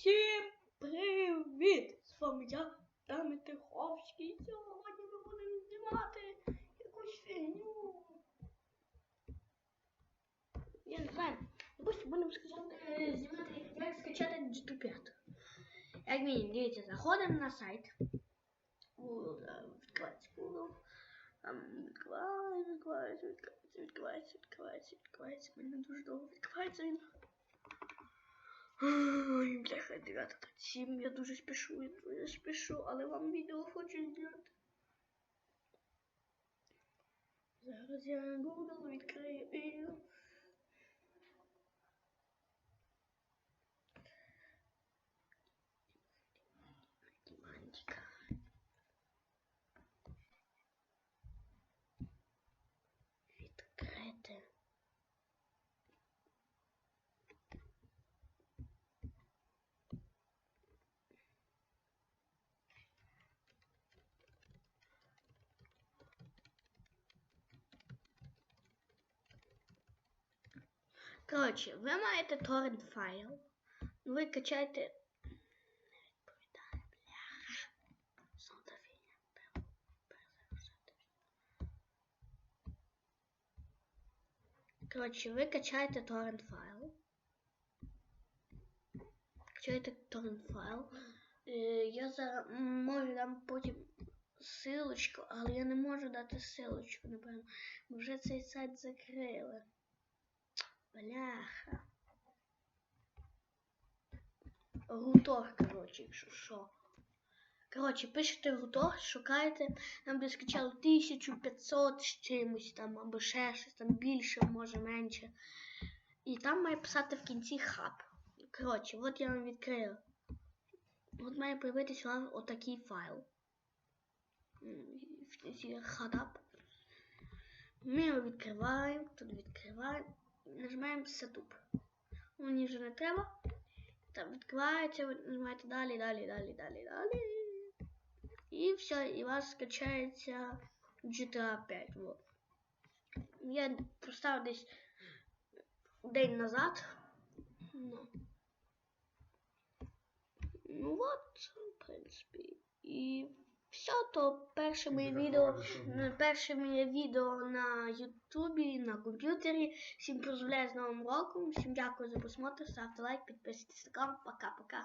Всім привіт! З вами я, Дами Тиховський. Сьогодні ми будемо знімати якусь фігню. Я не знаю. Допустим, будемо сказати, е, знімати, як скачати GT 5. Як мінімум, дивіться, заходимо на сайт. Google, да, відкривається Google. Там відкривається, відкривається, відкривається, відкривається, відкривається, відкривається. Мене дуже довго відкривається він. Ой, бляха, 9.37, я дуже спішу, я дуже спішу, але вам відео хочу зняти. Зараз я Google відкрию і... Математика. Коротше, ви маєте торрент файл. Ви качаєте. Не відповідає, бляха. Сонта фігня. Треба перезагрузити. Коротше, ви качаєте торрент файл. Качаєте торрент файл. Е, Я зараз м, можу дам потім силочку, але я не можу дати силочку, напевно. Бо вже цей сайт закрили. Бляха. Рутор, коротше, якщо що. Коротше, пишете рутор, шукаєте, там де скачали 1500 з чимось там, або ще щось там більше, може менше. І там має писати в кінці хаб. Коротше, от я вам відкрила. От має появитися вам отакий файл. Хаб. Ми його відкриваємо, тут відкриваємо. Нажимаємо Setup. Мені вже не треба. Там відкривається, ви нажимаєте далі, далі, далі, далі, далі. І все, і у вас скачається GTA 5. Вот. Я поставив десь день назад. Ну. Ну от, в принципі. І все, то перше моє відео, перше моє відео на Ютубі, на комп'ютері. Всім поздравляю з Новим роком, всім дякую за просмотр, ставте лайк, підписуйтесь на канал. Пока-пока.